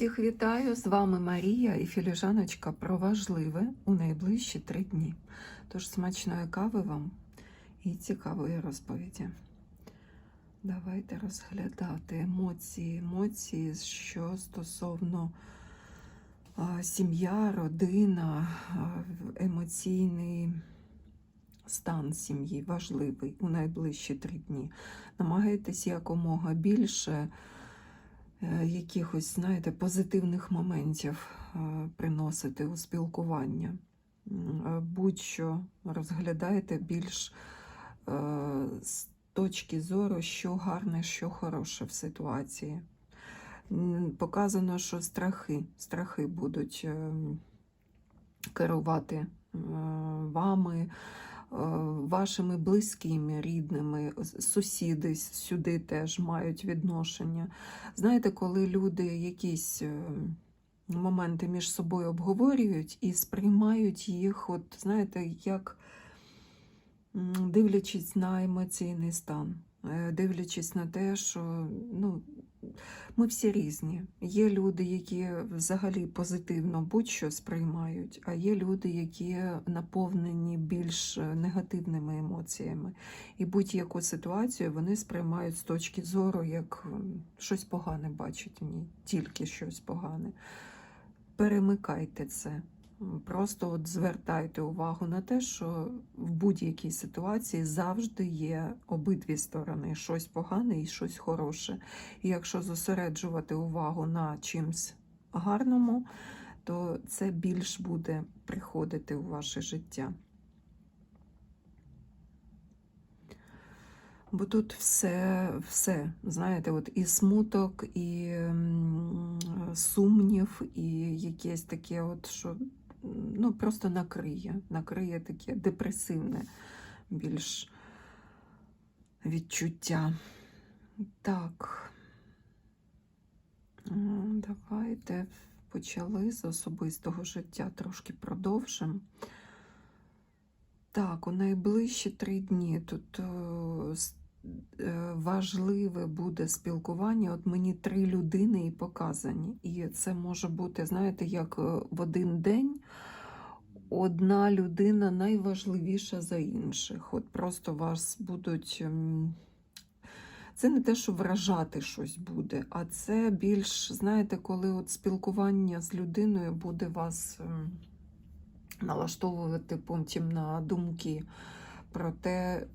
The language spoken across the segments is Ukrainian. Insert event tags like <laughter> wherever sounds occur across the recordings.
Всіх вітаю! З вами Марія і філіжаночка про важливе у найближчі три дні. Тож смачної кави вам і цікавої розповіді. Давайте розглядати емоції, емоції, що стосовно сім'я, родина, емоційний стан сім'ї важливий у найближчі три дні. Намагайтесь якомога більше якихось, знаєте, позитивних моментів е, приносити у спілкування. Е, Будь-що розглядайте більш е, з точки зору, що гарне, що хороше в ситуації. Показано, що страхи, страхи будуть е, керувати е, вами, е, вашими близькими, рідними, сусіди сюди теж мають відношення. Знаєте, коли люди якісь е, моменти між собою обговорюють і сприймають їх, от знаєте, як дивлячись на емоційний стан, е, дивлячись на те, що ну, ми всі різні. Є люди, які взагалі позитивно будь-що сприймають, а є люди, які наповнені більш негативними емоціями. І будь-яку ситуацію вони сприймають з точки зору, як щось погане бачать в ній, тільки щось погане. Перемикайте це. Просто от звертайте увагу на те, що в будь-якій ситуації завжди є обидві сторони: щось погане і щось хороше. І якщо зосереджувати увагу на чимсь гарному, то це більш буде приходити у ваше життя. Бо тут все, все, знаєте, от і смуток, і сумнів, і якесь таке, от, що ну, просто накриє, накриє таке депресивне більш відчуття. Так. Давайте почали з особистого життя, трошки продовжимо. Так, у найближчі три дні тут е, важливе буде спілкування. От мені три людини і показані. І це може бути, знаєте, як е, в один день одна людина найважливіша за інших. От просто вас будуть. ем, Це не те, що вражати щось буде, а це більш, знаєте, коли от спілкування з людиною буде вас. ем, налаштовувати потім на думки про те,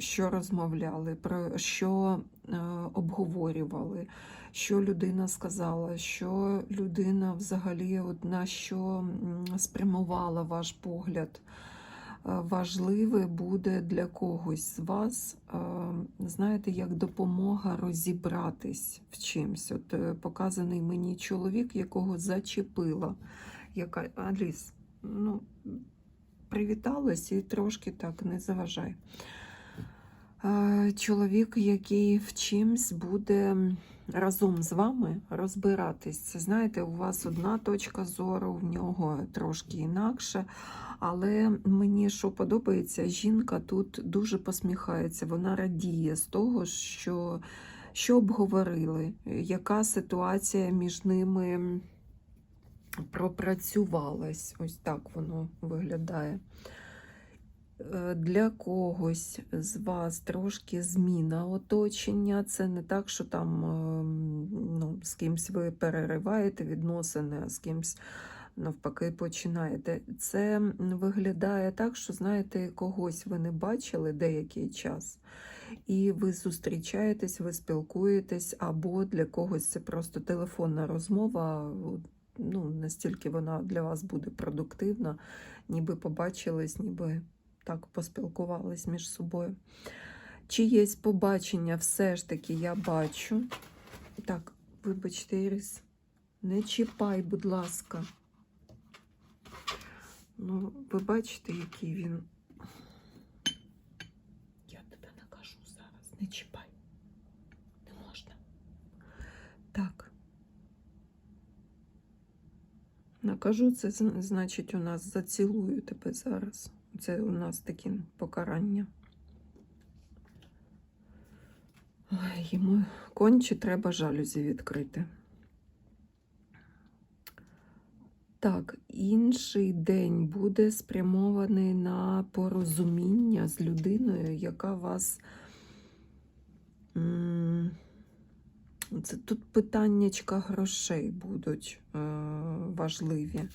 що розмовляли, про що е, обговорювали, що людина сказала, що людина взагалі от на що спрямувала ваш погляд. Е, Важливе буде для когось з вас, е, знаєте, як допомога розібратись в чимсь. От показаний мені чоловік, якого зачепила. Яка Аліс, ну, привіталась і трошки так не заважай. Е, Чоловік, який в чимсь буде разом з вами розбиратись. Знаєте, у вас одна точка зору, в нього трошки інакше. Але мені що подобається, жінка тут дуже посміхається, вона радіє з того, що, що обговорили, яка ситуація між ними пропрацювалась. Ось так воно виглядає. Е, Для когось з вас трошки зміна оточення. Це не так, що там ем, ну, з кимсь ви перериваєте відносини, а з кимсь навпаки починаєте. Це виглядає так, що знаєте, когось ви не бачили деякий час. І ви зустрічаєтесь, ви спілкуєтесь, або для когось це просто телефонна розмова. Ну, настільки вона для вас буде продуктивна, ніби побачились, ніби так поспілкувались між собою. Чиєсь побачення все ж таки я бачу. Так, вибачте, Ірис, не чіпай, будь ласка. Ну, ви бачите, який він. Я тебе накажу зараз, не чіпай. Не можна. Так. Накажу, це значить у нас зацілую тебе зараз. Це у нас таке покарання. Йому конче треба жалюзі відкрити. Так, інший день буде спрямований на порозуміння з людиною, яка вас. Це тут питаннячка грошей будуть е, важливі.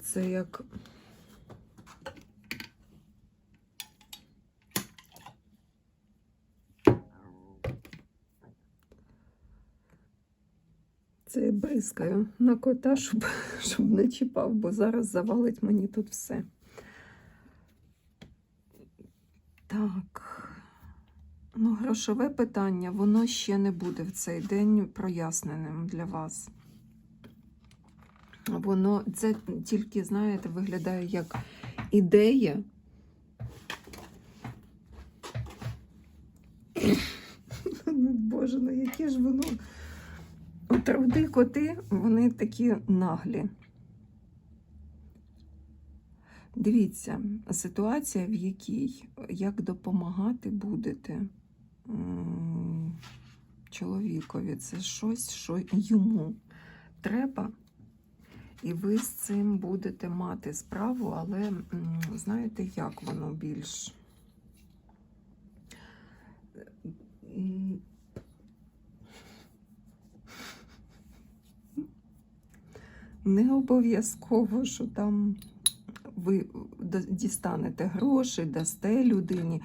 Це як. Бризкаю на кота, щоб, щоб не чіпав, бо зараз завалить мені тут все. Так. Ну, грошове питання, воно ще не буде в цей день проясненим для вас. Воно це тільки, знаєте, виглядає як ідея. <coughs> Боже, ну яке ж воно. Труди коти, вони такі наглі. Дивіться, ситуація, в якій як допомагати будете чоловікові, це щось, що йому треба, і ви з цим будете мати справу, але знаєте, як воно більш. Не обов'язково, що там ви дістанете гроші, дасте людині.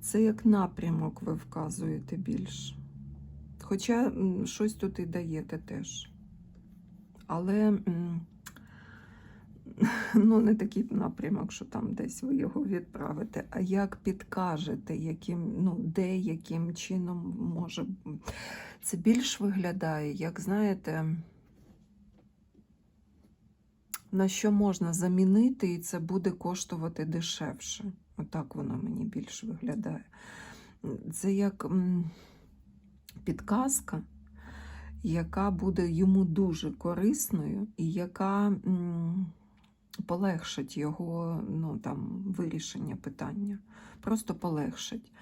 Це як напрямок ви вказуєте більш. Хоча щось тут і даєте теж. Але <laughs> ну, не такий напрямок, що там десь ви його відправите, а як підкажете, яким, ну, де, яким чином може. Це більш виглядає, як знаєте на що можна замінити, і це буде коштувати дешевше. Отак воно мені більше виглядає. Це як підказка, яка буде йому дуже корисною, і яка полегшить його ну, там, вирішення питання. Просто полегшить.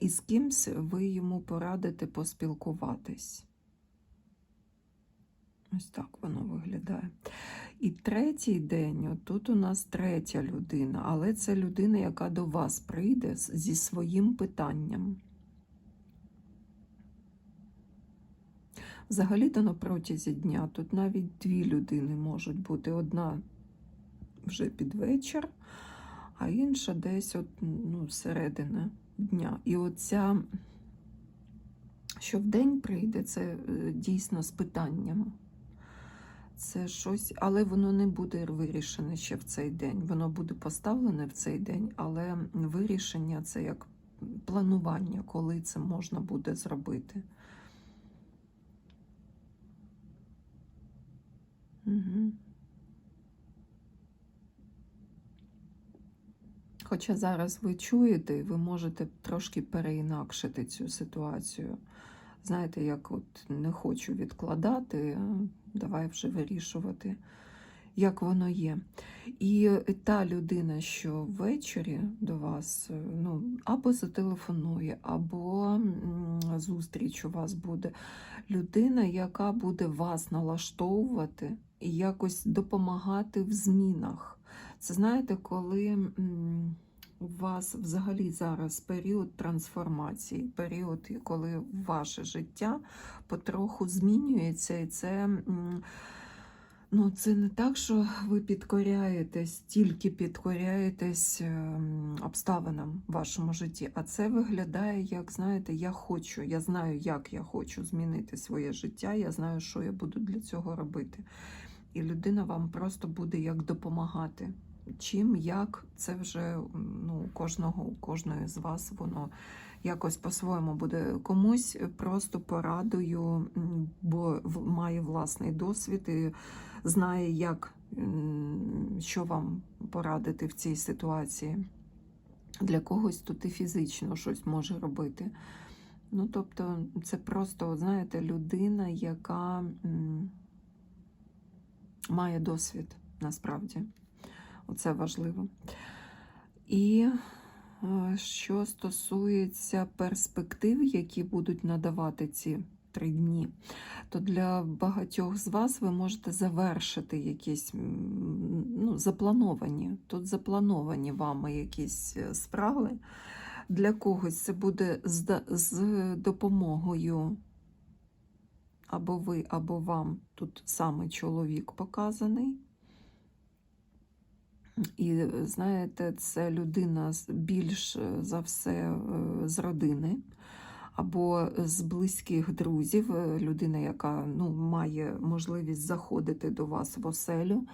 І з кимсь ви йому порадите поспілкуватись. Ось так воно виглядає. І третій день, от тут у нас третя людина, але це людина, яка до вас прийде зі своїм питанням. Взагалі-то на протязі дня тут навіть дві людини можуть бути. Одна вже під вечір, а інша десь от, ну, середина дня. І оця, що в день прийде, це е, дійсно з питанням. Це щось, але воно не буде вирішене ще в цей день. Воно буде поставлене в цей день, але вирішення це як планування, коли це можна буде зробити. Угу. Хоча зараз ви чуєте, ви можете трошки переінакшити цю ситуацію. Знаєте, як от не хочу відкладати, давай вже вирішувати, як воно є. І та людина, що ввечері до вас е, ну, або зателефонує, або зустріч у вас буде. Людина, яка буде вас налаштовувати і якось допомагати в змінах. Це знаєте, коли у вас взагалі зараз період трансформації, період, коли ваше життя потроху змінюється, і це. Ну, це не так, що ви підкоряєтесь, тільки підкоряєтесь ем, обставинам в вашому житті. А це виглядає, як знаєте, я хочу, я знаю, як я хочу змінити своє життя, я знаю, що я буду для цього робити. І людина вам просто буде як допомагати. Чим, як, це вже ну, кожного, у кожної з вас воно якось по-своєму буде. Комусь просто порадою, бо має власний досвід і знає, як що вам порадити в цій ситуації. Для когось тут і фізично щось може робити. Ну, тобто, це просто, знаєте, людина, яка має досвід насправді. Оце важливо. І е, що стосується перспектив, які будуть надавати ці три дні, то для багатьох з вас ви можете завершити якісь ну, заплановані. Тут заплановані вами якісь е, справи. Для когось це буде з, з допомогою або ви, або вам. Тут саме чоловік показаний. І знаєте, це людина більш е, за все е, з родини або з близьких друзів, е, людина, яка ну, має можливість заходити до вас в оселю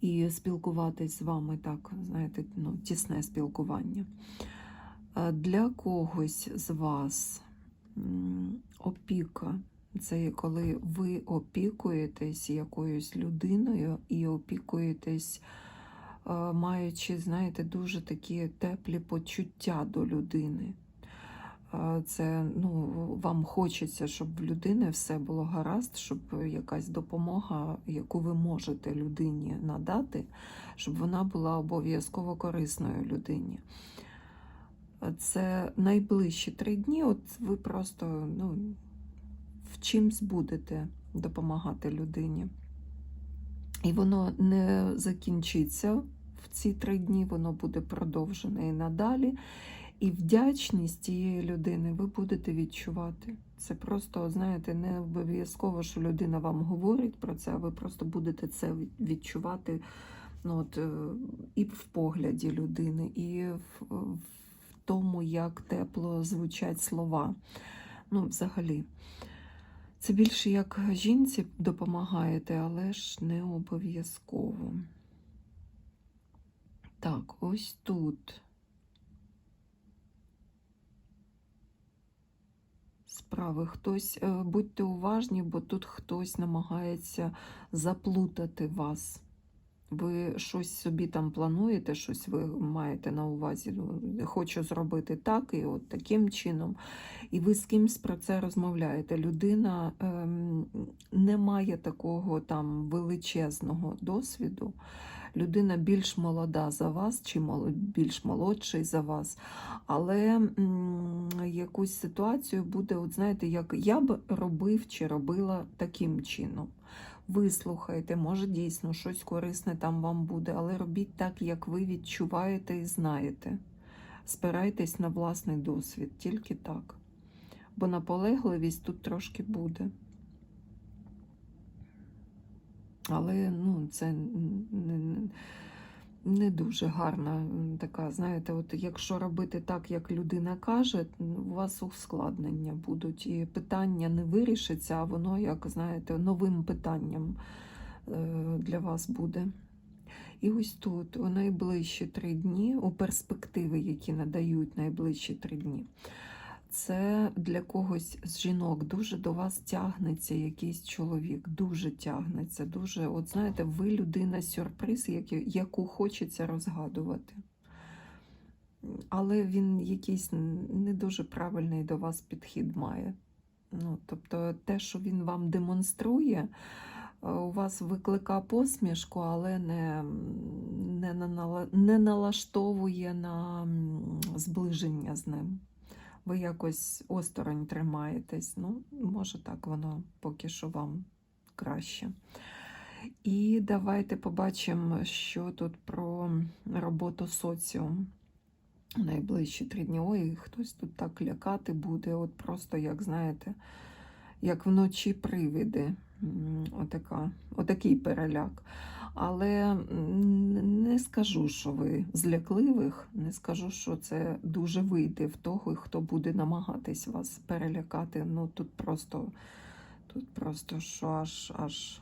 і спілкуватись з вами так, знаєте, ну, тісне спілкування. Для когось з вас опіка це коли ви опікуєтесь якоюсь людиною і опікуєтесь маючи, знаєте, дуже такі теплі почуття до людини. Е, Це ну, вам хочеться, щоб в людини все було гаразд, щоб якась допомога, яку ви можете людині надати, щоб вона була обов'язково корисною людині. Е, Це найближчі три дні. От ви просто ну, в чимсь будете допомагати людині. І воно не закінчиться ці три дні, воно буде продовжене і надалі. І вдячність тієї людини ви будете відчувати. Це просто, знаєте, не обов'язково, що людина вам говорить про це, а ви просто будете це відчувати ну, от, е, і в погляді людини, і в, в тому, як тепло звучать слова. Ну, взагалі. Це більше як жінці допомагаєте, але ж не обов'язково. Так, ось тут. Справи хтось, е, будьте уважні, бо тут хтось намагається заплутати вас. Ви щось собі там плануєте, щось ви маєте на увазі. ну, Хочу зробити так і от таким чином. І ви з кимсь про це розмовляєте. Людина ем, не має такого там величезного досвіду. Людина більш молода за вас, чи більш молодший за вас, але якусь ситуацію буде, от знаєте, як я б робив чи робила таким чином. Вислухайте, може дійсно щось корисне там вам буде, але робіть так, як ви відчуваєте і знаєте. Спирайтесь на власний досвід, тільки так. Бо наполегливість тут трошки буде. Але ну, це не, не, дуже гарна така, знаєте, от якщо робити так, як людина каже, у вас ускладнення будуть. І питання не вирішиться, а воно, як знаєте, новим питанням е, для вас буде. І ось тут, у найближчі три дні, у перспективи, які надають найближчі три дні, це для когось з жінок дуже до вас тягнеться якийсь чоловік, дуже тягнеться, дуже, от знаєте, ви людина сюрприз, яку, хочеться розгадувати. Але він якийсь не дуже правильний до вас підхід має. Ну, тобто те, що він вам демонструє, е, у вас виклика посмішку, але не, не, не налаштовує на зближення з ним. Ви якось осторонь тримаєтесь. Ну, може так воно поки що вам краще. І давайте побачимо, що тут про роботу соціум. Найближчі три дні. Ой, хтось тут так лякати буде, от просто, як знаєте, як вночі привиди. Отака, отакий переляк. Але не скажу, що ви з лякливих, не скажу, що це дуже вийде в того, хто буде намагатись вас перелякати. Ну тут просто, тут просто що аж аж.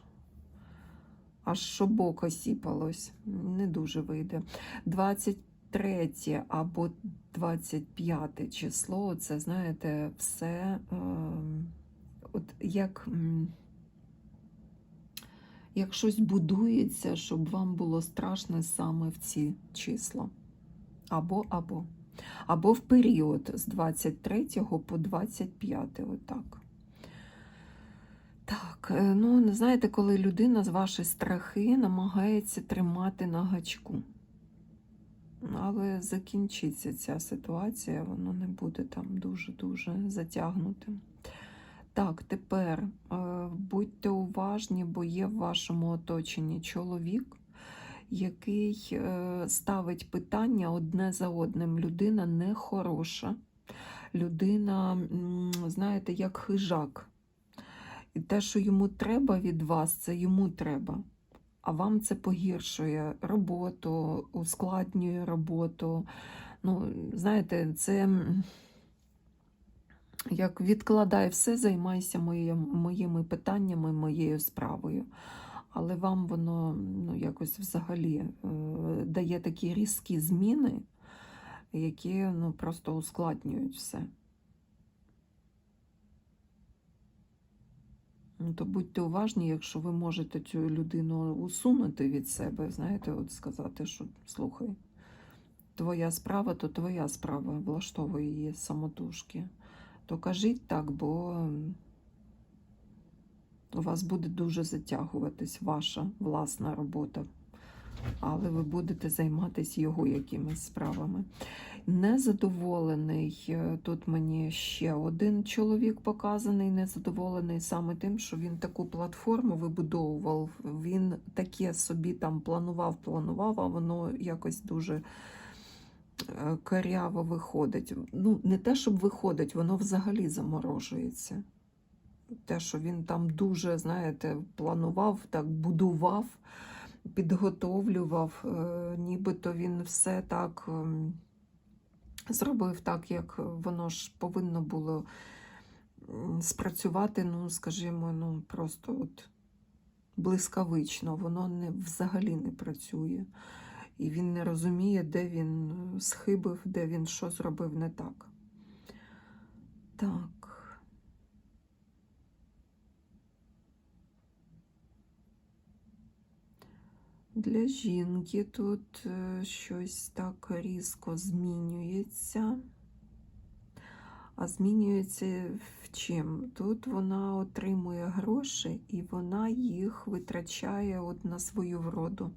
Аж шобок осіпалось. Не дуже вийде. 23 або 25 число, це, знаєте, все е, от як, як щось будується, щоб вам було страшно саме в ці числа. Або, або. Або в період з 23 по 25, отак. Так, е, ну, знаєте, коли людина з ваші страхи намагається тримати на гачку. Але закінчиться ця ситуація, воно не буде там дуже-дуже затягнутим. Так, тепер е, будьте уважні, бо є в вашому оточенні чоловік, який е, ставить питання одне за одним. Людина нехороша, людина, знаєте, як хижак. І те, що йому треба від вас, це йому треба. А вам це погіршує роботу, ускладнює роботу. Ну, знаєте, це як відкладай все, займайся моє- моїми питаннями, моєю справою. Але вам воно ну, якось взагалі е, дає такі різкі зміни, які ну, просто ускладнюють все. Ну, то будьте уважні, якщо ви можете цю людину усунути від себе, знаєте, от сказати, що слухай, твоя справа, то твоя справа, влаштовує її самотужки. То кажіть так, бо у вас буде дуже затягуватись ваша власна робота, але ви будете займатися його якимись справами. Незадоволений, е, тут мені ще один чоловік показаний, незадоволений саме тим, що він таку платформу вибудовував, він таке собі там планував, планував, а воно якось дуже коряво виходить. Ну, не те, щоб виходить, воно взагалі заморожується. Те, що він там дуже, знаєте, планував, так будував, підготовлював, е, нібито він все так ем, зробив так, як воно ж повинно було спрацювати, ну, скажімо, ну, просто от блискавично, воно не, взагалі не працює. І він не розуміє, де він е, схибив, де він що зробив не так. Так. Для жінки тут е, щось так різко змінюється. А змінюється в чим? Тут вона отримує гроші і вона їх витрачає от на свою вроду.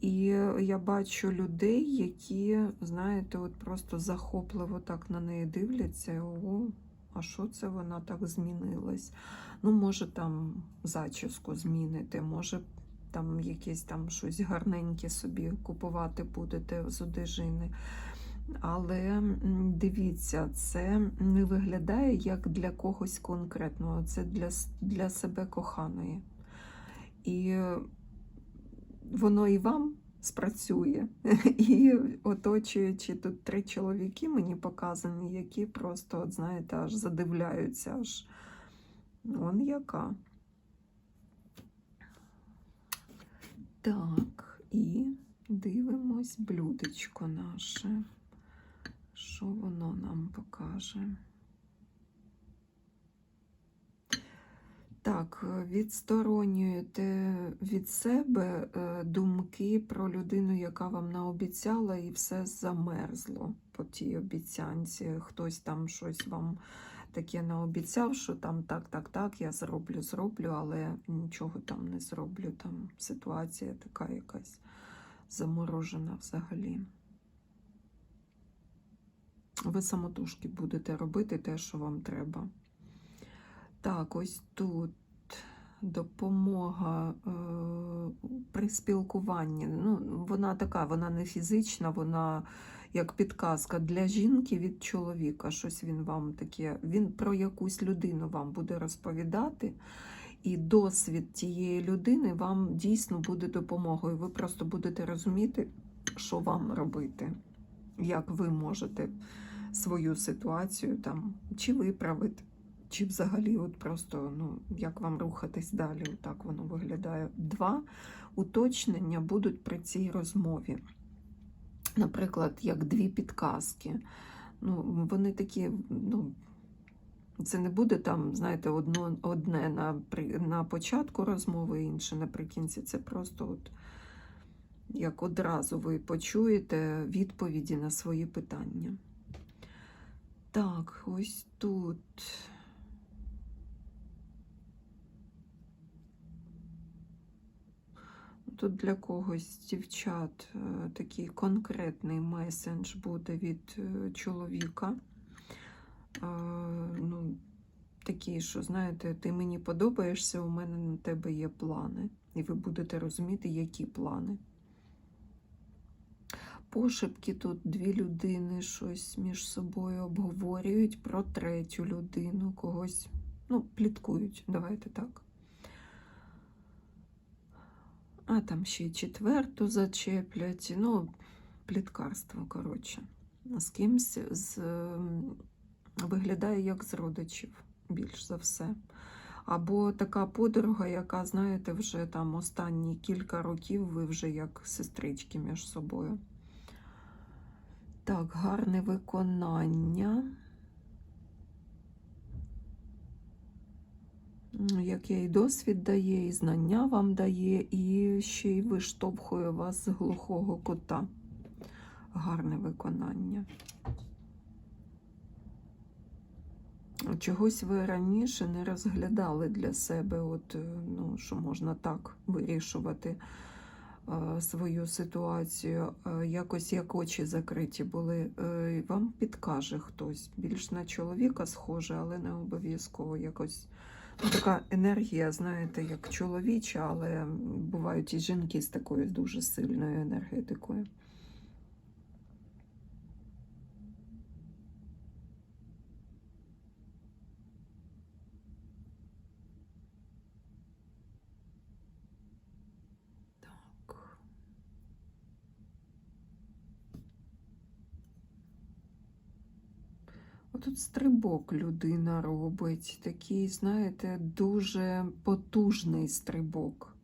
І я бачу людей, які, знаєте, от просто захопливо так на неї дивляться. О, а що це вона так змінилась? Ну, може, там зачіску змінити, може, там якесь там щось гарненьке собі купувати будете з одежини. Але дивіться, це не виглядає як для когось конкретного, це для, для себе коханої. І воно і вам спрацює. <laughs> І оточуючи тут три чоловіки, мені показані, які просто, от, знаєте, аж задивляються, аж он яка. Так, і дивимось блюдечко наше. Що воно нам покаже? Так, е, відсторонюєте від себе е, думки про людину, яка вам наобіцяла, і все замерзло по тій обіцянці. Хтось там щось вам таке наобіцяв, що там так, так, так, я зроблю, зроблю, але нічого там не зроблю. Там ситуація така якась заморожена взагалі. Ви самотужки будете робити те, що вам треба. Так, ось тут допомога е, при спілкуванні. Ну, вона така, вона не фізична, вона як підказка для жінки від чоловіка. Щось він вам таке, він про якусь людину вам буде розповідати, і досвід тієї людини вам дійсно буде допомогою. Ви просто будете розуміти, що вам робити, як ви можете свою ситуацію там чи виправити. Чи взагалі, от просто ну, як вам рухатись далі? Так воно виглядає. Два уточнення будуть при цій розмові. Наприклад, як дві підказки. Ну, Вони такі, ну, це не буде там, знаєте, одно, одне на, на початку розмови, інше наприкінці. Це просто от як одразу ви почуєте відповіді на свої питання. Так, ось тут. Тут для когось дівчат е, такий конкретний месендж буде від е, чоловіка. Е, Ну, такий, що знаєте, ти мені подобаєшся, у мене на тебе є плани. І ви будете розуміти, які плани. Пошепки тут дві людини щось між собою обговорюють про третю людину, когось, ну, пліткують, давайте так. А там ще й четверту зачеплять. Ну, пліткарство, коротше. З кимсь з, виглядає як з родичів, більш за все. Або така подруга, яка, знаєте, вже там останні кілька років ви вже як сестрички між собою. Так, гарне виконання. Як і досвід дає, і знання вам дає, і ще й виштовхує вас з глухого кута. Гарне виконання. Чогось ви раніше не розглядали для себе, от, е, ну, що можна так вирішувати е, свою ситуацію. Е, якось як очі закриті були. Е, вам підкаже хтось. Більш на чоловіка схоже, але не обов'язково якось. Така енергія, знаєте, як чоловіча, але бувають і жінки з такою дуже сильною енергетикою. Отут стрибок людина робить, такий, знаєте, дуже потужний стрибок.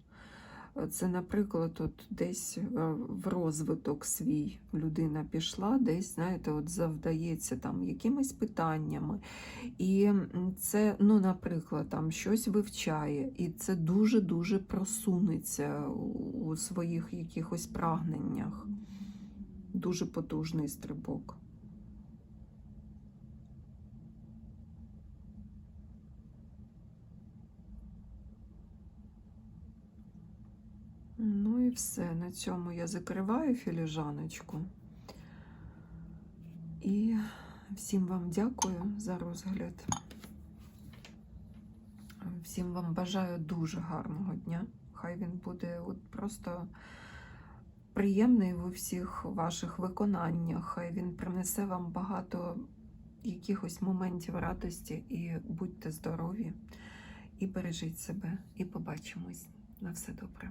Це, наприклад, от десь е, в розвиток свій людина пішла, десь, знаєте, от завдається там якимись питаннями. І це, ну, наприклад, там щось вивчає, і це дуже-дуже просунеться у у своїх якихось прагненнях. Дуже потужний стрибок. Ну і все. На цьому я закриваю філіжаночку. І всім вам дякую за розгляд. Всім вам бажаю дуже гарного дня. Хай він буде от просто приємний в усіх ваших виконаннях. Хай він принесе вам багато якихось моментів радості і будьте здорові, і бережіть себе, і побачимось. На все добре.